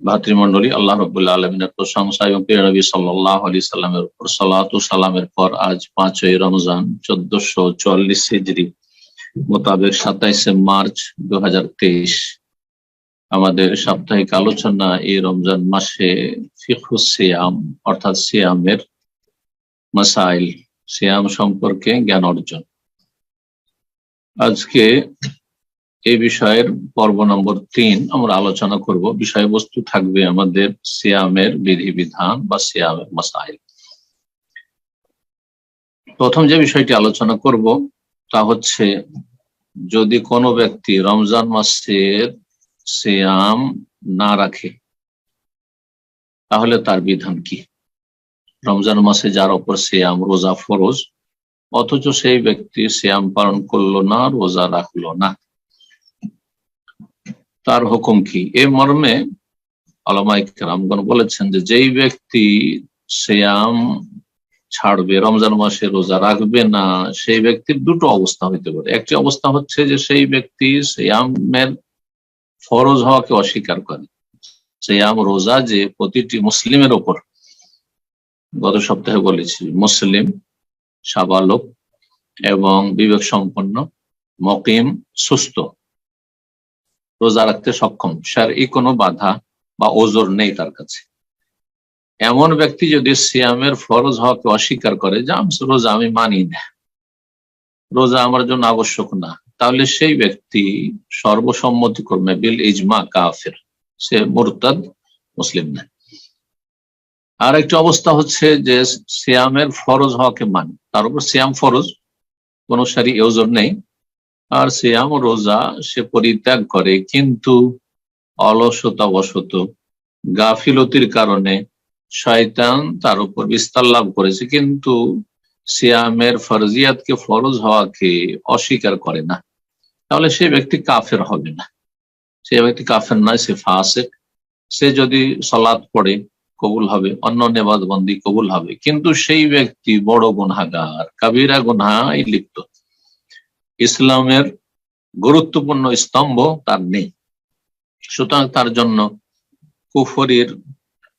ভাতৃমন্ডলী আল্লাহ রবুল্লা আলমিনের প্রশংসা এবং প্রিয় নবী সাল্লাহ আলি সাল্লামের উপর সালাত সালামের পর আজ পাঁচই রমজান চোদ্দশো চুয়াল্লিশ হিজড়ি মোতাবেক সাতাইশে মার্চ দু হাজার তেইশ। আমাদের সাপ্তাহিক আলোচনা এই রমজান মাসে ফিখু সিয়াম, অর্থাৎ সিয়ামের মাসাইল, সিয়াম সম্পর্কে জ্ঞান অর্জন। আজকে এই বিষয়ের পর্ব নম্বর তিন আমরা আলোচনা করব। বিষয়বস্তু থাকবে আমাদের সিয়ামের বিধিবিধান বা সিয়ামের মাসাইল। প্রথম যে বিষয়টি আলোচনা করব, তা হচ্ছে যদি কোনো ব্যক্তি রমজান মাসের সিয়াম না রাখে, তাহলে তার বিধান কি? রমজান মাসে যার ওপর সিয়াম রোজা ফরজ, অথচ সেই ব্যক্তি সিয়াম পালন করল না, রোজা রাখল না। তার হুকুম কি? এ মর্মে আলমাইকরামগণ বলেছেন যে, যেই ব্যক্তি শ্যাম ছাড়বে, রমজান মাসে রোজা রাখবে না, সেই ব্যক্তির দুটো অবস্থা হইতে পারে। একটি অবস্থা হচ্ছে যে, সেই ব্যক্তি শ্যামের ফরজ হওয়াকে অস্বীকার করে। শ্যাম রোজা যে প্রতিটি মুসলিমের ওপর। গত সপ্তাহে বলেছি, মুসলিম, সাবালক এবং বিবেক সম্পন্ন মকিম, সুস্থ। রোজা রাখতে সক্ষম। সার এই কোনো বাধা বা ওজোর নেই তার কাছে। এমন ব্যক্তি যদি সিয়ামের ফরজ হওয়াকে অস্বীকার করে, যে রোজা আমি মানি না। রোজা আমার জন্য আবশ্যক না। তাহলে সেই ব্যক্তি সর্বসম্মতি কর্মে বিল ইজমা কাফের। সে মোরতাদ মুসলিম না। আর একটি অবস্থা হচ্ছে যে সিয়ামের ফরজ হওয়াকে মানে। তার উপর সিয়াম ফরজ, কোন সারি ওজোর নেই। আর সিয়াম রোজা সে পরিত্যাগ করে, কিন্তু অলসতা বশত গাফিলতির কারণে শয়তান তার উপর বিস্তার লাভ করেছে, কিন্তু সিয়ামের ফরজিয়াতকে ফরজ হওয়াকে অস্বীকার করে না। তাহলে সে ব্যক্তি কাফের হবে না। সে ব্যক্তি কাফের নয়, সে ফাসেক। সে যদি সলাদ পড়ে, কবুল হবে, অন্য নেবাদ বন্দি কবুল হবে, কিন্তু সেই ব্যক্তি বড় গুনাগার কাবিরা গুনহাই লিপ্ত। ইসলামের গুরুত্বপূর্ণ স্তম্ভ তার নেই। সুতরাং তার জন্য কুফরির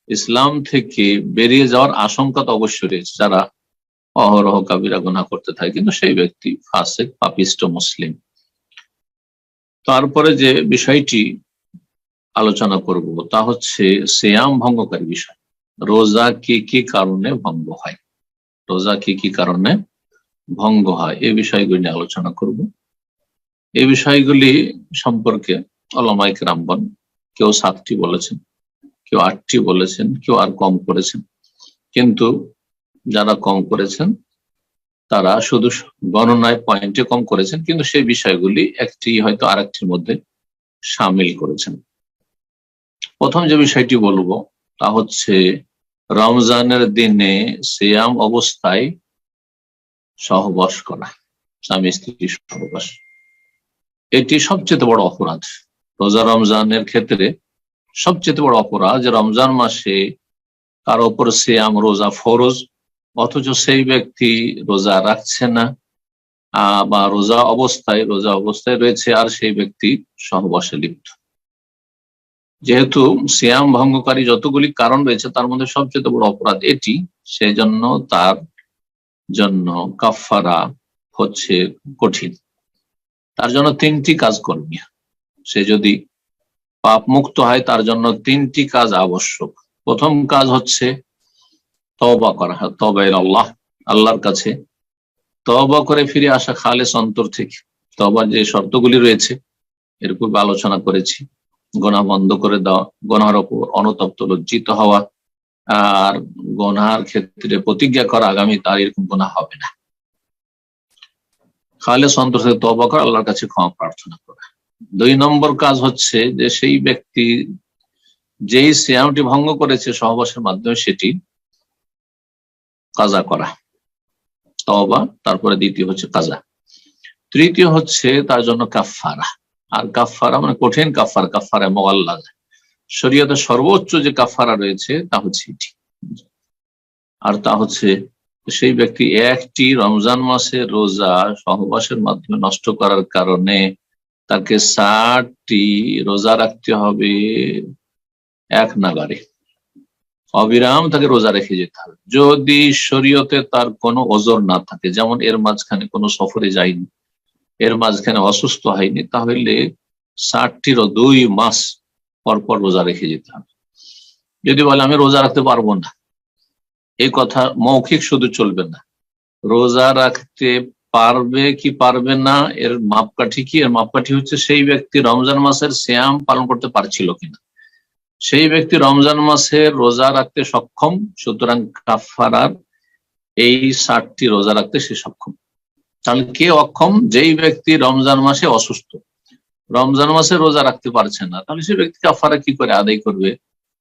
ইসলাম থেকে বেরিয়ে যাওয়ার আশঙ্কা তো অবশ্যই রয়েছে। যারা অহরহ কাবিরা গুনা করতে থাকে, কিন্তু সেই ব্যক্তি ফাসেক, পাপিষ্ট, মুসলিম। তারপরে যে বিষয়টি আলোচনা করব, তা হচ্ছে সেয়াম ভঙ্গকারী বিষয়। রোজা কি কি কারণে ভঙ্গ হয়? রোজা কি কি কারণে ভঙ্গ হয়। এই বিষয়গুলি নিয়ে আলোচনা করব। এই বিষয়গুলি সম্পর্কে অলমাইক রামবন কেউ সাতটি বলেছেন, কেউ আটটি বলেছেন, কেউ আর কম করেছেন। কিন্তু যারা কম করেছেন, তারা শুধু গণনায় পয়েন্টে কম করেছেন, কিন্তু সেই বিষয়গুলি একটি হয়তো আর একটির মধ্যে সামিল করেছেন। প্রথম যে বিষয়টি বলব, তা হচ্ছে রমজানের দিনে সিয়াম অবস্থায় সহবাস করা স্বামী স্ত্রী সহবাস। এটি সবচেয়ে বড় অপরাধ। রোজা রমজানের ক্ষেত্রে সবচেয়ে বড় অপরাধ রমজান মাসে কারও ওপর সিয়াম রোজা ফরজ, অথচ সেই ব্যক্তি রোজা রাখছে না বা রোজা অবস্থায় রোজা অবস্থায় রয়েছে আর সেই ব্যক্তি সহবাসে লিপ্ত। যেহেতু সিয়াম ভঙ্গকারী যতগুলি কারণ রয়েছে, তার মধ্যে সবচেয়ে বড় অপরাধ এটি সেই জন্য তার জন্য কাফারা হচ্ছে কঠিন। তার জন্য তিনটি কাজ করবে সে যদি পাপ মুক্ত হয়, তার জন্য তিনটি কাজ আবশ্যক। প্রথম কাজ হচ্ছে তবা করা তবা আল্লাহ, আল্লাহর কাছে। তবা করে ফিরে আসা খালেস অন্তর থেকে। তবার যে শর্তগুলি রয়েছে, এর পূর্বে আলোচনা করেছি। গোনা বন্ধ করে দেওয়া গোনার ওপর অনতপ্ত লজ্জিত হওয়া আর গোনার ক্ষেত্রে প্রতিজ্ঞা করা আগামী তার এরকম গোনা হবে না। খালেস অন্তর থেকে তবা করা, আল্লাহর কাছে ক্ষমা প্রার্থনা করা। দুই নম্বর কাজ হচ্ছে যে সেই ব্যক্তি যেই সিয়ামটি ভঙ্গ করেছে সহবাসের মাধ্যমে সেটি কাজা করা। তবা তারপরে দ্বিতীয় হচ্ছে কাজা। তৃতীয় হচ্ছে তার জন্য কাফারা আর কাফারা মানে কঠিন কাফার কাফারা মোয়াল্লা শরীয়তে সর্বোচ্চ যে কাফারা রয়েছে, তা হচ্ছে এটি। আর তা হচ্ছে সেই ব্যক্তি একটি রমজান মাসে রোজা সহবাসের মাধ্যমে নষ্ট করার কারণে তাকে ষাটটি রোজা রাখতে হবে এক নাগারে। অবিরাম তাকে রোজা রেখে যেতে হবে। যদি শরীয়তে তার কোনো ওজোর না থাকে, যেমন এর মাঝখানে কোনো সফরে যায়নি, এর মাঝখানে অসুস্থ হয়নি, তাহলে ষাটটিরও দুই মাস পর পর রোজা রেখে যেতে হবে। যদি বলে, আমি রোজা রাখতে পারব না, এই কথা মৌখিক শুধু চলবে না। রোজা রাখতে পারবে কি পারবে না, এর মাপকাঠি কি? এর মাপকাঠি হচ্ছে সেই ব্যক্তি রমজান মাসের শ্যাম পালন করতে পারছিল কিনা। সেই ব্যক্তি রমজান মাসে রোজা রাখতে সক্ষম, সুতরাং কাফারার এই ষাটটি রোজা রাখতে সে সক্ষম। তাহলে কে অক্ষম? যেই ব্যক্তি রমজান মাসে অসুস্থ। রমজান মাসে রোজা রাখতে পারছে না। তাহলে সে ব্যক্তি কাফারা কি করে আদায় করবে?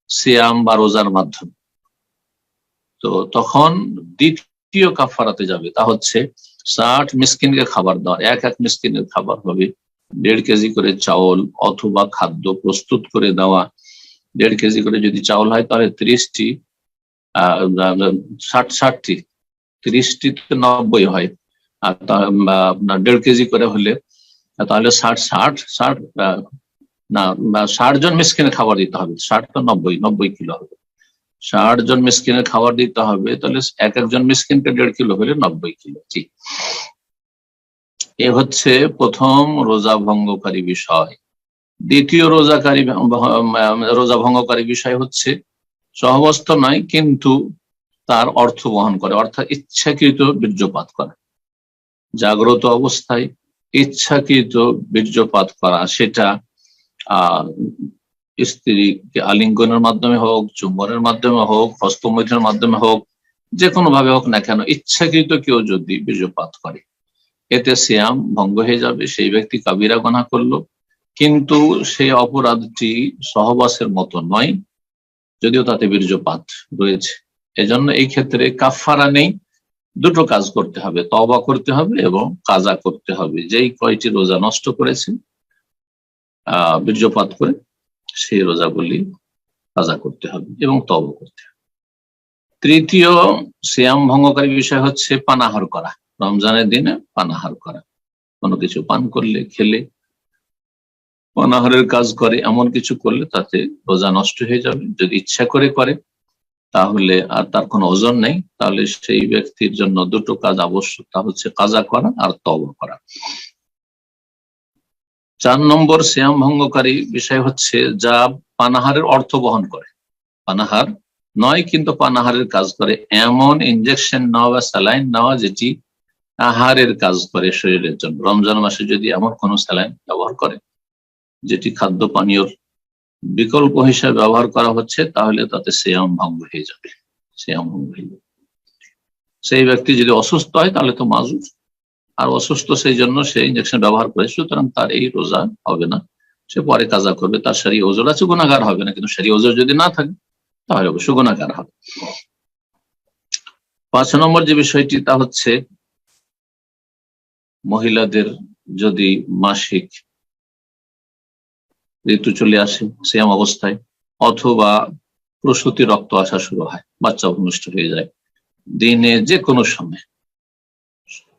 সিয়াম বা রোজার মাধ্যমে। তো তখন দ্বিতীয় কাফারাতে যাবে। তা হচ্ছে ষাট মিসকিনকে খাবার দেওয়া এক এক মিসকিনের খাবার হবে দেড় কেজি করে চাউল অথবা খাদ্য প্রস্তুত করে দেওয়া। দেড় কেজি করে যদি চাউল হয়, তাহলে ত্রিশটি ষাট, ষাটটি ত্রিশটি নব্বই হয়। আর আপনার দেড় কেজি করে হলে তাহলে ষাট ষাট ষাট না ষাট জন মিসকিনের খাবার দিতে হবে। ষাট তো নব্বই নব্বই কিলো হবে। ষাট জন মিসকিনের খাবার দিতে হবে, তাহলে এক একজন মিসকিনকে দেড় কিলো হলে নব্বই কিলো। জি। এ হচ্ছে প্রথম রোজা ভঙ্গকারী বিষয়। দ্বিতীয় রোজাকারী রোজা ভঙ্গকারী বিষয় হচ্ছে সহবস্ত নয়, কিন্তু তার অর্থ বহন করে, অর্থাৎ ইচ্ছাকৃত বীর্যপাত করা। জাগ্রত অবস্থায় ইচ্ছাকৃত বীর্যপাত করা, সেটা আহ স্ত্রীকে আলিঙ্গনের মাধ্যমে হোক, চুম্বনের মাধ্যমে হোক হস্তমৈথের মাধ্যমে হোক যে কোনো ভাবে হোক না কেন, ইচ্ছাকৃত কেউ যদি বীর্যপাত করে, এতে শ্যাম ভঙ্গ হয়ে যাবে, সেই ব্যক্তি কাবিরা গনা করল, কিন্তু সেই অপরাধটি সহবাসের মতো নয়, যদিও তাতে বীর্যপাত রয়েছে। এজন্য এই ক্ষেত্রে কাফারা নেই দুটো কাজ করতে হবে তবা করতে হবে এবং কাজা করতে হবে। যেই কয়টি রোজা নষ্ট করেছে আহ, বীর্যপাত করে সেই রোজাগুলি কাজা করতে হবে এবং তবা করতে হবে। তৃতীয় শ্যাম ভঙ্গকারী বিষয় হচ্ছে পানাহার করা। রমজানের দিনে পানাহার করা। কোনো কিছু পান করলে, খেলে, পানাহারের কাজ করে, এমন কিছু করলে তাতে রোজা নষ্ট হয়ে যাবে। যদি ইচ্ছা করে করে তাহলে আর তার কোনো ওজন নেই, তাহলে সেই ব্যক্তির জন্য দুটো কাজ আবশ্যক, তা হচ্ছে কাজা করা আর তব করা। চার নম্বর শ্যাম ভঙ্গকারী বিষয় হচ্ছে যা পানাহারের অর্থ বহন করে। পানাহার নয়, কিন্তু পানাহারের কাজ করে। এমন ইঞ্জেকশন নেওয়া বা স্যালাইন নেওয়া যেটি আহারের কাজ করে শরীরের জন্য। রমজান মাসে যদি এমন কোন স্যালাইন ব্যবহার করে, যেটি খাদ্য পানীয়র বিকল্প হিসাবে ব্যবহার করা হচ্ছে, তাহলে তাতে শ্যাম ভঙ্গ হয়ে যাবে। শ্যাম ভঙ্গ হয়ে যাবে। সেই ব্যক্তি যদি অসুস্থ হয়, তাহলে তো মাজুর। আর অসুস্থ সেই জন্য সে ইঞ্জেকশন ব্যবহার করে, সুতরাং তার এই রোজা হবে না। সে পরে কাজা করবে, তার সারি ওজোর আছে গুণাগার হবে না। কিন্তু সারি ওজোর যদি না থাকে, তাহলে অবশ্যই গুণাগার হবে। পাঁচ নম্বর যে বিষয়টি, তা হচ্ছে মহিলাদের যদি মাসিক ঋতু চলে আসে সেম অবস্থায়, অথবা প্রসূতি রক্ত আসা শুরু হয়, বাচ্চা ভূমিষ্ঠ হয়ে যায়। দিনে যে কোনো সময়,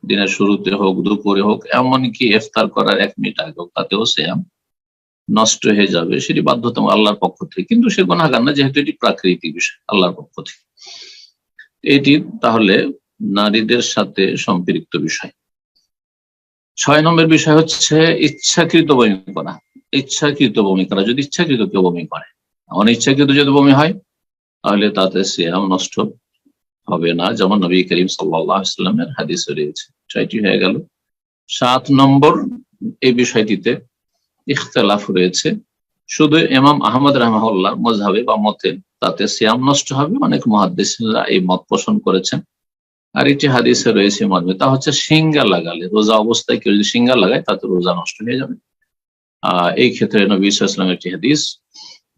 দিনের শুরুতে হোক, দুপুরে হোক, এমনকি ইফতার করার এক মিনিট আগে হোক তাতেও শ্যাম নষ্ট হয়ে যাবে, সেটি বাধ্যতামূলক আল্লাহর পক্ষ থেকে, কিন্তু সে গুণাগার না, যেহেতু এটি প্রাকৃতিক বিষয়, আল্লাহর পক্ষ থেকে। এটি তাহলে নারীদের সাথে সম্পৃক্ত বিষয়। ছয় নম্বর বিষয় হচ্ছে ইচ্ছাকৃত বমি করা। ইচ্ছাকৃত বমি করা, যদি ইচ্ছাকৃত কেউ বমি করে, অনিচ্ছাকৃত যদি বমি হয়, তাহলে তাতে শ্যাম নষ্ট হবে না, যেমন নবী করিম সাল্লামের হাদিস রয়েছে। ছয়টি হয়ে গেল। সাত নম্বর এই বিষয়টিতে ইখতলাফ রয়েছে। শুধু ইমাম আহমদ রহমাল্লাহ মজহাবে বা মতে তাতে সিয়াম নষ্ট হবে, অনেক মহাদ্দেশরা এই মত পোষণ করেছেন। আর একটি হাদিসে রয়েছে মর্মে, তা হচ্ছে সিঙ্গা লাগালে, রোজা অবস্থায় কেউ যদি সিঙ্গা লাগায়, তাতে রোজা নষ্ট হয়ে যাবে। এই ক্ষেত্রে নবী ইসলামের একটি হাদিস,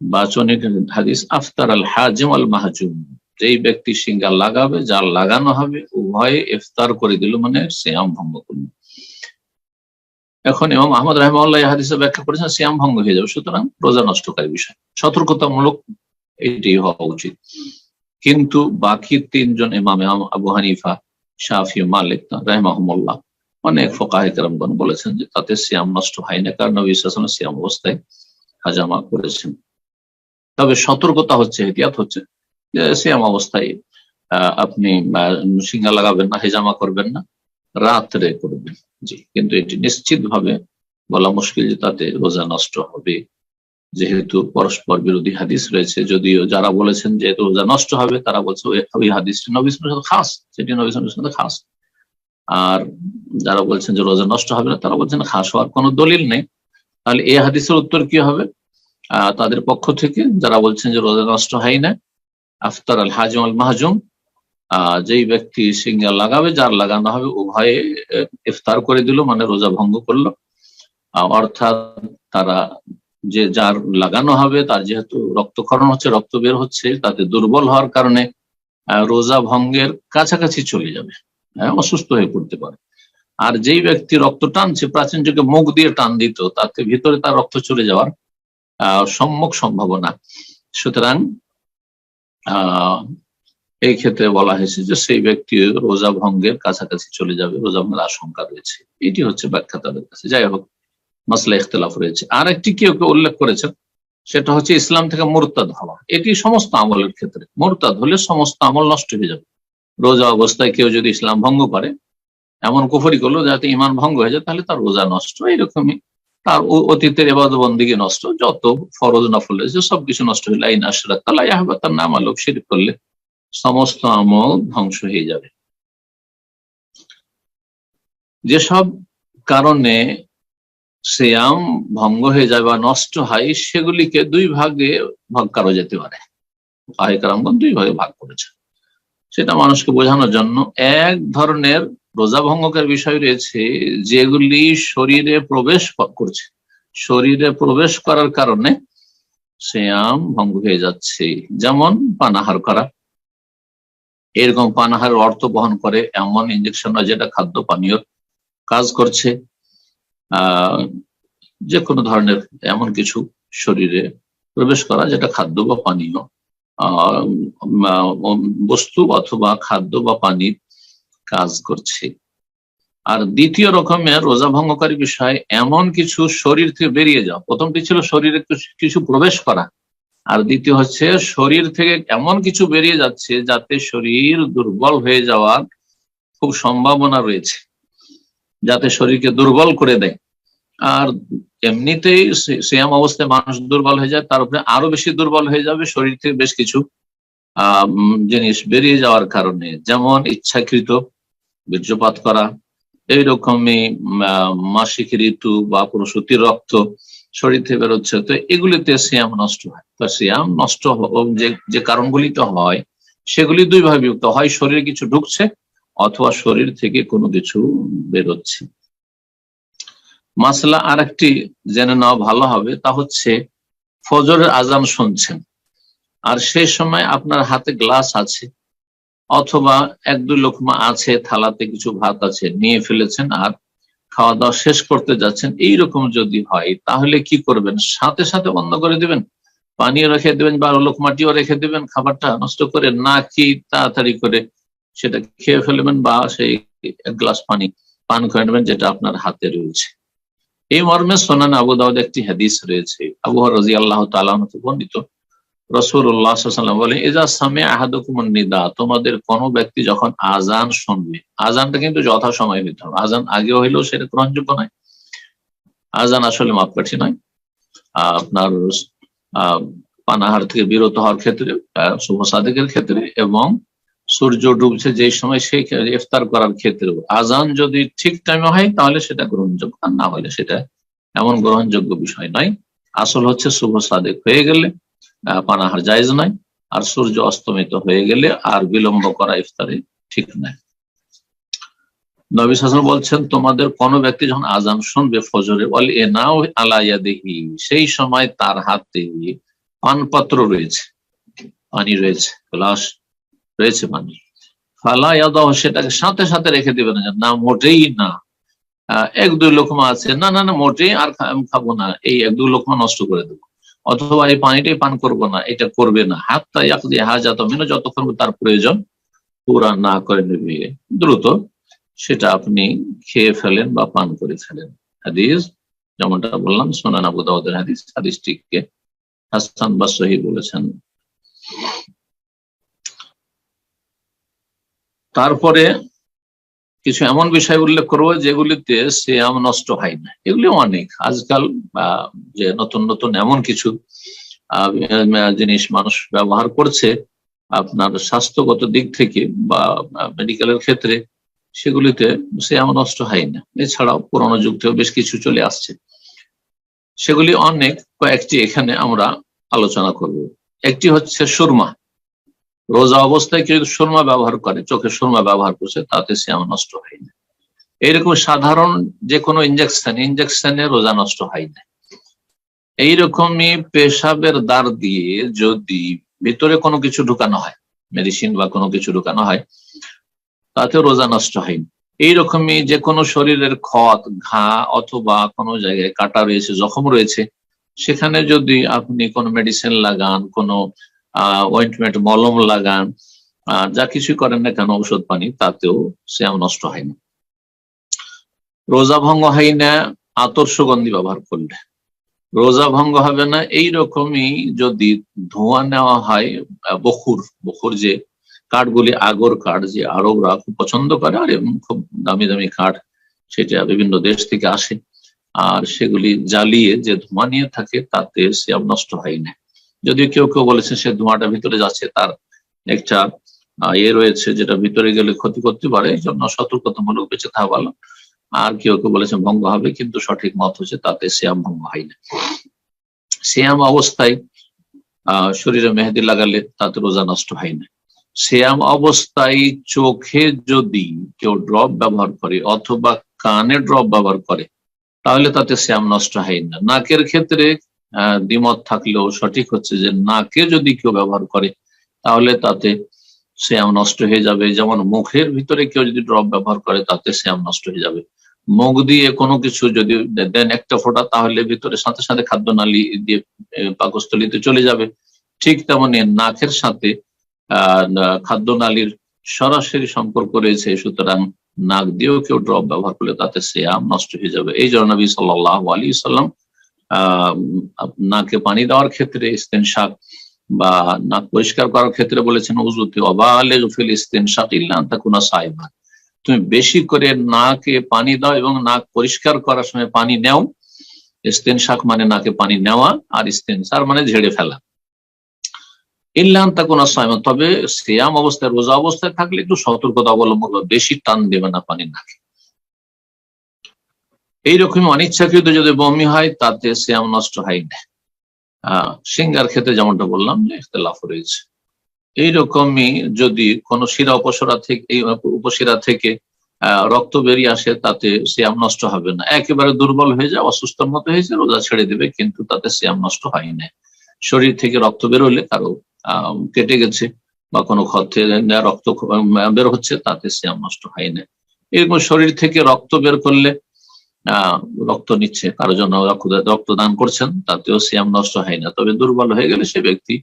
বাচনিক হাদিস, আফতার আল হাজিম আল মাহজুম। যেই ব্যক্তি সিঙ্গা লাগাবে, যার লাগানো হবে, উভয়ে ইফতার করে দিল মানে সিয়াম ভঙ্গ করল। এখন এবং আহমদ রহমাল্লাহ হাদিসে ব্যাখ্যা করেছেন, সিয়াম ভঙ্গ হয়ে যাবে। সুতরাং রোজা নষ্টকারী বিষয়। সতর্কতামূলক এটি হওয়া উচিত। কিন্তু বাকি তিনজন ইমাম আবু হানিফা, শাফি, মালিক রাহমাহমুল্লাহ অনেক ফোকাহিকরমগণ বলেছেন যে তাতে সিয়াম নষ্ট হয় না কারণ নবী ইসলাম সিয়াম অবস্থায় হাজামা করেছেন। তবে সতর্কতা হচ্ছে এহতিয়াত হচ্ছে যে সিয়াম অবস্থায় আপনি সিঙ্গা লাগাবেন না হেজামা করবেন না রাত্রে করবেন। জি কিন্তু এটি নিশ্চিত ভাবে বলা মুশকিল যে তাতে রোজা নষ্ট হবে। যেহেতু পরস্পর বিরোধী হাদিস রয়েছে যদিও যারা বলেছেন যে রোজা নষ্ট হবে তারা বলছে ওই হাদিসটি নবী খাস সেটি নবী খাস। আর যারা বলছেন যে রোজা নষ্ট হবে না, তারা বলছেন খাস হওয়ার কোনো দলিল নেই। তাহলে এই হাদিসের উত্তর কি হবে? তাদের পক্ষ থেকে যারা বলছেন যে রোজা নষ্ট হয় না, আফতার আল হাজম আল মাহজুম যেই ব্যক্তি সিঙ্গাল লাগাবে, যার লাগানো হবে উভয়ে ইফতার করে দিল মানে রোজা ভঙ্গ করল। অর্থাৎ তারা যে যার লাগানো হবে, তার যেহেতু রক্তক্ষরণ হচ্ছে, রক্ত বের হচ্ছে, তাতে দুর্বল হওয়ার কারণে রোজা ভঙ্গের কাছাকাছি চলে যাবে। অসুস্থ হয়ে পড়তে পারে। আর যেই ব্যক্তি রক্ত টানছে, প্রাচীন যুগে মুখ দিয়ে টান দিত, তাতে ভিতরে তার রক্ত চলে যাওয়ার সম্মুখ সম্ভাবনা। সুতরাং এই ক্ষেত্রে বলা হয়েছে যে সেই ব্যক্তি রোজা ভঙ্গের কাছাকাছি চলে যাবে, রোজা ভঙ্গের আশঙ্কা রয়েছে। এটি হচ্ছে ব্যাখ্যা তাদের কাছে। যাই হোক, মাসলা ইখতলাফ রয়েছে। আর একটি কেউ কেউ উল্লেখ করেছেন, সেটা হচ্ছে ইসলাম থেকে মোরতাদ হওয়া। এটি সমস্ত আমলের ক্ষেত্রে। মোরতাদ হলে সমস্ত আমল নষ্ট হয়ে যাবে। রোজা অবস্থায় কেউ যদি ইসলাম ভঙ্গ করে, এমন কুফরি করল যাতে ইমান ভঙ্গ হয়ে যায়, তাহলে তার রোজা নষ্ট, এইরকমই। তার অতীতের এবাদ বন্দিকে নষ্ট, যত ফরজ, নফল হয়েছে সবকিছু নষ্ট হইলে। আইন আশরাক তালা ইয়াহবা তার নাম আলোক শিরিক করলে সমস্ত আমল ধ্বংস হয়ে যাবে। যেসব কারণে শ্যাম ভঙ্গ হয়ে যায় বা নষ্ট হয়, সেগুলিকে দুই ভাগে ভাগ করা যেতে পারে। দুই ভাগে ভাগ করেছে। সেটা মানুষকে বোঝানোর জন্য এক ধরনের রোজা ভঙ্গকের বিষয় রয়েছে যেগুলি শরীরে প্রবেশ করছে। শরীরে প্রবেশ করার কারণে শ্যাম ভঙ্গ হয়ে যাচ্ছে। যেমন পানাহার করা। এরকম পানাহার অর্থ বহন করে, এমন ইঞ্জেকশন যেটা খাদ্য পানীয় কাজ করছে। যে কোনো ধরনের এমন কিছু শরীরে প্রবেশ করা যেটা খাদ্য বা পানীয় বস্তু অথবা খাদ্য বা পানির কাজ করছে। আর দ্বিতীয় রকমের রোজা ভঙ্গকারী বিষয়, এমন কিছু শরীর থেকে বেরিয়ে যাওয়া প্রথমটি ছিল শরীরে কিছু প্রবেশ করা। আর দ্বিতীয় হচ্ছে শরীর থেকে এমন কিছু বেরিয়ে যাচ্ছে যাতে শরীর দুর্বল হয়ে যাওয়ার খুব সম্ভাবনা রয়েছে, যাতে শরীরকে দুর্বল করে দেয়। আর এমনিতেই সিয়াম অবস্থায় মানুষ দুর্বল হয়ে যায়, তার উপরে আরও বেশি দুর্বল হয়ে যাবে শরীর থেকে বেশ কিছু জিনিস বেরিয়ে যাওয়ার কারণে। যেমন ইচ্ছাকৃত বীর্যপাত করা এই এইরকমই মাসিক ঋতু বা প্রসূতির রক্ত শরীর থেকে বেরোচ্ছে, তো এগুলিতে সিয়াম নষ্ট হয়। তো সিয়াম নষ্ট যে যে কারণগুলিতে হয়, সেগুলি দুই ভাবে বিভক্ত হয় শরীরে কিছু ঢুকছে, অথবা শরীর থেকে কোনো কিছু বেরোচ্ছে। মাসলা আর একটি জেনে নেওয়া ভালো হবে, তা হচ্ছে ফজরের আজান শুনছেন। আর সেই সময় আপনার হাতে গ্লাস আছে, অথবা এক দুই লোকমা আছে, থালাতে কিছু ভাত আছে, নিয়ে ফেলেছেন আর খাওয়া দাওয়া শেষ করতে যাচ্ছেন, এইরকম যদি হয়, তাহলে কি করবেন? সাথে সাথে বন্ধ করে দিবেন? পানিও রেখে দেবেন বা লোকমাটিও রেখে দেবেন? খাবারটা নষ্ট করে না কি তাড়াতাড়ি করে সেটা খেয়ে ফেলবেন বা সেই এক গ্লাস পানি পান করে নেবেন যেটা আপনার হাতে রয়েছে। এই মর্মে সোনান আবু দাউদ একটি হাদিস রয়েছে। আবু রাজি আল্লাহ তালাতে বর্ণিত। রসুল্লাহাম বলে এজা সামে আহাদুকুমন নিদা তোমাদের কোনো ব্যক্তি যখন আজান শুনবে আজানটা কিন্তু যথা সময় হইতে হবে। আজান আগে হইলেও সেটা গ্রহণযোগ্য নয়। আজান আসলে মাপকাঠি নয়। আপনার পানাহার থেকে বিরত হওয়ার ক্ষেত্রে শুভ সাদেকের ক্ষেত্রে এবং সূর্য ডুবছে যে সময় সেই ইফতার করার ক্ষেত্রে। আজান যদি ঠিক টাইমে হয়, তাহলে সেটা গ্রহণযোগ্য, আর না হলে সেটা এমন গ্রহণযোগ্য বিষয় নয়। আসল হচ্ছে শুভ সাদেক হয়ে গেলে পানাহার জায়জ নয়, আর সূর্য অস্তমিত হয়ে গেলে আর বিলম্ব করা ইফতারে ঠিক নয়। নবী শাসন বলছেন, তোমাদের কোনো ব্যক্তি যখন আজান শুনবে ফজরে বল এ নাও আলাইয়া দেখি সেই সময় তার হাতে পানপাত্র রয়েছে, পানি রয়েছে, গ্লাস রয়েছে পানি ফালা ইয়াদাহ সেটাকে সাথে সাথে রেখে দিবে না। না, মোটেই না। এক, দুই লোকমা আছে। না না না, মোটেই আর খাব না। এই এক, দুই লোকমা নষ্ট করে দেবো। অথবা এই পানিটাই পান করব না। এটা করবে না। হাত তাই হাজাত মেনে যতক্ষণ তার প্রয়োজন পুরা না করে নেবে। দ্রুত সেটা আপনি খেয়ে ফেলেন বা পান করে ফেলেন। হাদিস, যেমনটা বললাম, সোনান আবু হাদিস। হাদিসটিকে হাসান বা সহি বলেছেন। তারপরে কিছু এমন বিষয় উল্লেখ করব যেগুলিতে শ্যাম নষ্ট হয় না। এগুলি অনেক। আজকাল যে নতুন নতুন এমন কিছু জিনিস মানুষ ব্যবহার করছে, আপনার স্বাস্থ্যগত দিক থেকে বা মেডিকেলের ক্ষেত্রে, সেগুলিতে শ্যাম নষ্ট হয় না। এছাড়াও পুরোনো যুগ থেকেও বেশ কিছু চলে আসছে। সেগুলি অনেক। কয়েকটি এখানে আমরা আলোচনা করব। একটি হচ্ছে সুরমা। রোজা অবস্থায় কেউ সুরমা ব্যবহার করে, চোখে সুরমা ব্যবহার করছে, তাতে শ্যাম নষ্ট হয় না। এইরকম সাধারণ যে কোনো ইঞ্জেকশন ইঞ্জেকশনে রোজা নষ্ট হয় না। এইরকমই পেশাবের দ্বার দিয়ে যদি ভিতরে কোনো কিছু ঢুকানো হয় মেডিসিন বা কোনো কিছু ঢুকানো হয়, তাতে রোজা নষ্ট হয়নি এইরকমই যে কোনো শরীরের ক্ষত, ঘা অথবা কোনো জায়গায় কাটা রয়েছে, জখম রয়েছে, সেখানে যদি আপনি কোনো মেডিসিন লাগান, কোনো অয়েন্টমেন্ট মলম লাগান যা কিছু করেন না কেন ঔষধ পানি, তাতেও শ্যাম নষ্ট হয় না। রোজা ভঙ্গ হয় না আতর সুগন্ধি ব্যবহার করলে। রোজা ভঙ্গ হবে না এই রকমই যদি ধোঁয়া নেওয়া হয় বখুর বখুর যে কাঠগুলি, আগর কাঠ যে আরবরা খুব পছন্দ করে, আর খুব দামি দামি কাঠ সেটা বিভিন্ন দেশ থেকে আসে, আর সেগুলি জ্বালিয়ে যে ধোঁয়া নিয়ে থাকে, তাতে শ্যাম নষ্ট হয় না। যদিও কেউ কেউ বলেছে সে ধোঁয়াটা ভিতরে যাচ্ছে, তার একটা ইয়ে রয়েছে যেটা ভিতরে গেলে ক্ষতি করতে পারে, এই জন্য সতর্কতামূলক বেঁচে থাকা ভালো। আর কেউ কেউ বলেছে ভঙ্গ হবে, কিন্তু সঠিক মত হচ্ছে তাতে শ্যাম ভঙ্গ হয় না। শ্যাম অবস্থায় শরীরে মেহেদি লাগালে তাতে রোজা নষ্ট হয় না। শ্যাম অবস্থায় চোখে যদি কেউ ড্রপ ব্যবহার করে অথবা কানে ড্রপ ব্যবহার করে, তাহলে তাতে শ্যাম নষ্ট হয় না। নাকের ক্ষেত্রে দ্বিমত থাকলেও সঠিক হচ্ছে যে নাকে যদি কেউ ব্যবহার করে, তাহলে তাতে শ্যাম নষ্ট হয়ে যাবে। যেমন মুখের ভিতরে কেউ যদি ড্রপ ব্যবহার করে, তাতে শ্যাম নষ্ট হয়ে যাবে। মুখ দিয়ে কোনো কিছু যদি দেন একটা ফোঁটা, তাহলে ভিতরে সাথে সাথে খাদ্য নালী দিয়ে পাকস্থলিতে চলে যাবে। ঠিক তেমনি নাকের সাথে খাদ্য নালীর সরাসরি সম্পর্ক রয়েছে, সুতরাং নাক দিয়েও কেউ ড্রপ ব্যবহার করলে তাতে শ্যাম নষ্ট হয়ে যাবে। এই জন্য নবী সাল্লাহ আলী সাল্লাম নাকে পানি দেওয়ার ক্ষেত্রে ইস্তেনশাক বা নাক পরিষ্কার করার ক্ষেত্রে বলেছেন উজুতে অবালেগ ফিল ইস্তেনশাক ইল্লা তাকুনা সাইবা। তুমি বেশি করে নাকে পানি দাও এবং নাক পরিষ্কার করার সময় পানি নেও। ইস্তেনশাক মানে নাকে পানি নেওয়া আর ইস্তেনসার মানে ঝেড়ে ফেলা। ইল্লান তা কোন তবে সিয়াম অবস্থায়, রোজা অবস্থায় থাকলে একটু সতর্কতা অবলম্বন বেশি টান দেবে না পানির নাকে। এইরকম অনিচ্ছাকৃত যদি বমি হয়, তাতে শ্যাম নষ্ট হয় না। সিঙ্গার ক্ষেত্রে যেমনটা বললাম যে ইখতলাফ রয়েছে। এইরকমই যদি কোনো শিরা উপসরা থেকে উপশিরা থেকে রক্ত বেরিয়ে আসে, তাতে শ্যাম নষ্ট হবে না। একেবারে দুর্বল হয়ে যায় অসুস্থর মতো হয়েছে রোজা ছেড়ে দেবে, কিন্তু তাতে শ্যাম নষ্ট হয় না। শরীর থেকে রক্ত বেরোলে কারও কেটে গেছে বা কোনো ক্ষতে রক্ত বের হচ্ছে, তাতে শ্যাম নষ্ট হয় না। এরকম শরীর থেকে রক্ত বের করলে রক্ত নিচ্ছে, কারও জন্য রক্ত- রক্তদান করছেন, তাতেও শ্যাম নষ্ট হয় না। তবে দুর্বল হয়ে গেলে সে ব্যক্তি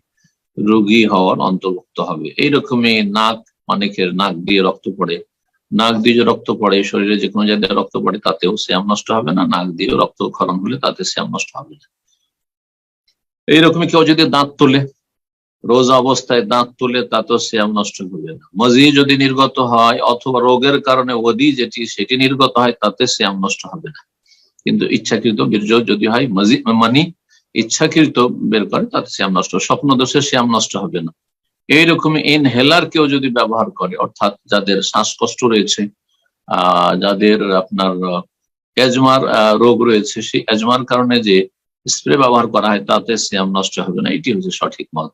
রোগী হওয়ার অন্তর্ভুক্ত হবে। এইরকমই নাক অনেকের নাক দিয়ে রক্ত পড়ে। নাক দিয়ে যে রক্ত পড়ে, শরীরে যে কোনো জায়গায় রক্ত পড়ে, তাতেও শ্যাম নষ্ট হবে না। নাক দিয়ে রক্ত ক্ষরণ হলে তাতে শ্যাম নষ্ট হবে না। এইরকমই কেউ যদি দাঁত তোলে রোজা অবস্থায় দাঁত তুলে তাতেও শ্যাম নষ্ট হবে না। মজি যদি নির্গত হয় অথবা রোগের কারণে ওদি যেটি, সেটি নির্গত হয়, তাতে শ্যাম নষ্ট হবে না। কিন্তু ইচ্ছাকৃত বীর্য যদি হয়, মজি, মানি ইচ্ছাকৃত বের করে, তাতে শ্যাম নষ্ট স্বপ্ন দোষে শ্যাম নষ্ট হবে না। এইরকম ইনহেলার কেউ যদি ব্যবহার করে, অর্থাৎ যাদের শ্বাসকষ্ট রয়েছে, আহ, যাদের আপনার এজমার রোগ রয়েছে, সেই এজমার কারণে যে স্প্রে ব্যবহার করা হয়, তাতে শ্যাম নষ্ট হবে না। এটি হচ্ছে সঠিক মত।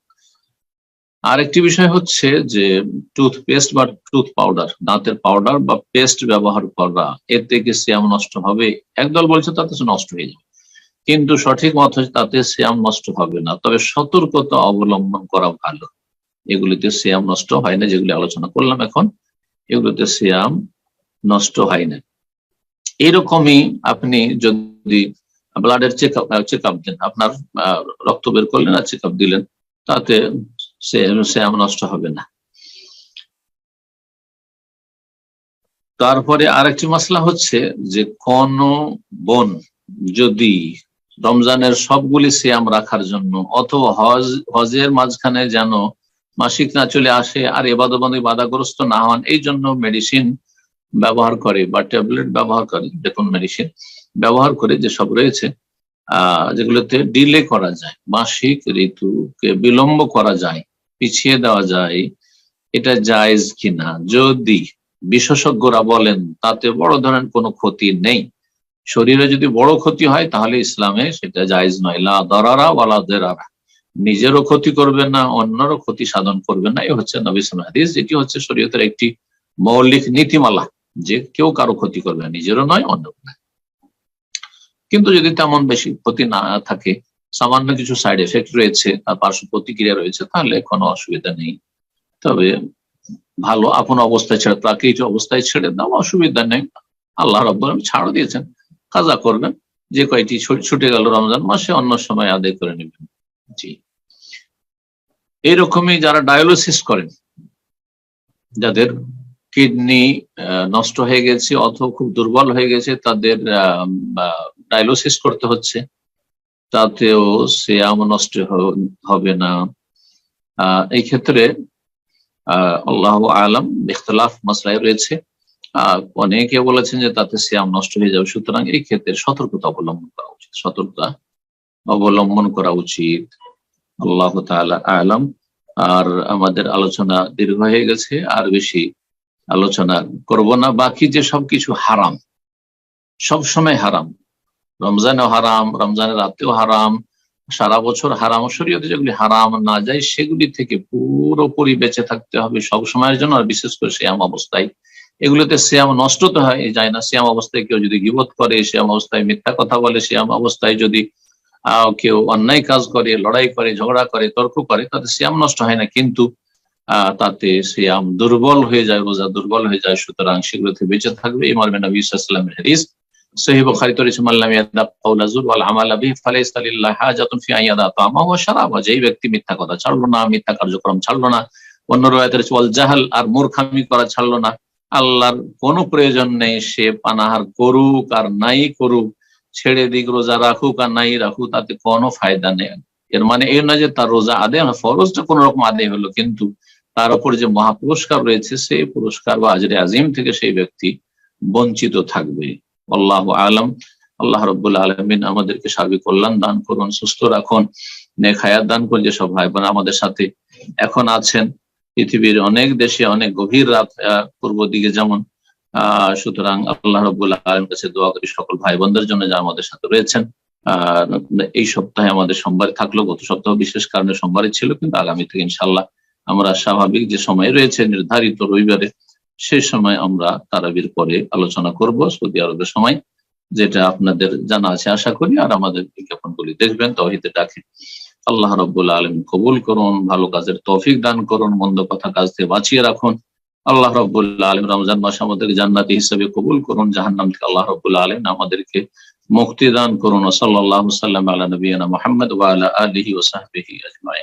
আরেকটি বিষয় হচ্ছে যে টুথপেস্ট বা টুথ পাউডার দাঁতের পাউডার বা পেস্ট ব্যবহার করা এতে কি শ্যাম নষ্ট হবে। একদল বলছে তাতে নষ্ট হয়ে যাবে। কিন্তু সঠিক মত তাতে শ্যাম নষ্ট হবে না। তবে সতর্কতা অবলম্বন করা ভালো। এগুলিতে শ্যাম নষ্ট হয় না, যেগুলি আলোচনা করলাম এখন, এগুলোতে শ্যাম নষ্ট হয় না। এরকমই আপনি যদি ব্লাডের চেক আপ চেক আপ দেন, আপনার রক্ত বের করলেন আর চেক আপ দিলেন, তাতে সিয়াম নষ্ট হবে না। তারপরে আরেকটি মশলা হচ্ছে যে কোন বোন যদি রমজানের সবগুলি সিয়াম রাখার জন্য অথবা হজ, হজের মাঝখানে যেন মাসিক না চলে আসে আর এবাদবন্দি বাধাগ্রস্ত না হন, এই জন্য মেডিসিন ব্যবহার করে বা ট্যাবলেট ব্যবহার করে যে মেডিসিন ব্যবহার করে যে সব রয়েছে, আহ, যেগুলোতে ডিলে করা যায়, মাসিক ঋতুকে বিলম্ব করা যায় পিছিয়ে দেওয়া যায়, এটা জায়েজ কিনা? যদি বিশেষজ্ঞরা বলেন তাতে বড় ধরনের কোনো ক্ষতি নেই। শরীরে যদি বড় ক্ষতি হয়, তাহলে ইসলামে সেটা জায়েজ নয়। লা দরারা ওয়ালা দেরারা। নিজেরও ক্ষতি করবেন না, অন্যরও ক্ষতি সাধন করবেন না। এ হচ্ছে নবিসাম হাদিস, যেটি হচ্ছে শরীয়তের একটি মৌলিক নীতিমালা, যে কেউ কারও ক্ষতি করবে না, নিজেরও নয় অন্য নয়। কিন্তু যদি তেমন বেশি ক্ষতি না থাকে সামান্য কিছু সাইড এফেক্ট রয়েছে, তার পার্শ্ব প্রতিক্রিয়া রয়েছে, তাহলে কোনো অসুবিধা নেই। তবে ভালো আপন অবস্থায় ছেড়ে, প্রাকৃতিক অবস্থায় ছেড়ে দাও অসুবিধা নেই। আল্লাহ রব ছাড় দিয়েছেন। কাজা করবেন, যে কয়টি ছুটে গেল রমজান মাসে, অন্য সময় আদায় করে নেবেন। জি। এইরকমই যারা ডায়ালিসিস করেন, যাদের কিডনি নষ্ট হয়ে গেছে অথবা খুব দুর্বল হয়ে গেছে, তাদের ডায়ালিসিস করতে হচ্ছে। তাতেও সিয়াম নষ্ট হবে না। আহ এই ক্ষেত্রে আল্লাহ আলম ইখতলাফ মাসলায় রয়েছে। অনেকে বলেছেন যে তাতে শ্যাম নষ্ট হয়ে যাবে। সুতরাং এই ক্ষেত্রে সতর্কতা অবলম্বন করা উচিত। সতর্কতা অবলম্বন করা উচিত। আল্লাহ আলম। আর আমাদের আলোচনা দীর্ঘ হয়ে গেছে। আর বেশি আলোচনা করব না। বাকি যে সবকিছু হারাম সব সময় হারাম। রমজানেও হারাম, রমজানের রাতেও হারাম, সারা বছর হারাম শরীয়তে যেগুলি হারাম না যায়, সেগুলি থেকে পুরোপুরি বেঁচে থাকতে হবে সব সময়ের জন্য, আর বিশেষ করে শ্যাম অবস্থায়। এগুলোতে শ্যাম নষ্ট তো হয় যায় না শ্যাম অবস্থায় কেউ যদি গিবত করে শ্যাম অবস্থায় মিথ্যা কথা বলে শ্যাম অবস্থায় যদি আহ কেউ অন্যায় কাজ করে, লড়াই করে, ঝগড়া করে, তর্ক করে, তাতে শ্যাম নষ্ট হয় না, কিন্তু আহ তাতে শ্যাম দুর্বল হয়ে যায় রোজা দুর্বল হয়ে যায়, সুতরাং সেগুলোতে বেঁচে থাকবে এই মর্মে নবী ইসলামের ওয়া শারাবা। যেই ব্যক্তি মিথ্যা কথা ছাড়লো না, মিথ্যা কার্যক্রম ছাড়লো না, অন্য রয়াতের ওয়াল জাহাল আর মূর্খামি করা ছাড়লো না। আল্লাহর কোনো প্রয়োজন নেই, সে পানাহার করুক আর নাই করুক, ছেড়ে দিক, রোজা রাখুক আর নাই রাখুক, তাতে কোনো ফায়দা নেই। এর মানে এই নয় যে তার রোজা আদে ফরজটা কোন রকম আদে হলো, কিন্তু তার উপর যে মহাপুরস্কার রয়েছে, সেই পুরস্কার বা আজরে আজিম থেকে সেই ব্যক্তি বঞ্চিত থাকবে। আল্লাহ আলম। আল্লাহ রব্বুল আলমিন আমাদেরকে সার্বিক কল্যাণ দান করুন, সুস্থ রাখুন, নেক হায়াত দান করুন, যেসব ভাই বোন আমাদের সাথে এখন আছেন। পৃথিবীর অনেক দেশে অনেক গভীর রাত পূর্ব দিকে যেমন, আহ, সুতরাং আল্লাহ রব্বুল আলম কাছে দোয়া করি সকল ভাই বোনদের জন্য যা আমাদের সাথে রয়েছেন। এই সপ্তাহে আমাদের সোমবারে থাকল, গত সপ্তাহ বিশেষ কারণে সোমবারে ছিল, কিন্তু আগামী থেকে ইনশাল্লাহ আমরা স্বাভাবিক যে সময় রয়েছে, নির্ধারিত রবিবারে সেই সময় আমরা তারাবির পরে আলোচনা করব সৌদি আরবের সময়, যেটা আপনাদের জানা আছে আশা করি। আর আমাদের বিজ্ঞাপনগুলি দেখবেন তহিতে ডাকে আল্লাহ রব্বুল আলম কবুল করুন, ভালো কাজের তৌফিক দান করুন, মন্দ কথা কাজ থেকে বাঁচিয়ে রাখুন। আল্লাহ রব্বুল্লাহ আলম রমজান মাস আমাদেরকে জান্নাতি হিসেবে কবুল করুন। জাহান্নাম থেকে আল্লাহ রব্বুল্লাহ আলম আমাদেরকে মুক্তি দান করুন। সাল্লাহ সাল্লাম আল্লাহ নবীনা মোহাম্মদ আলহি ওসাহবিহি আজমাই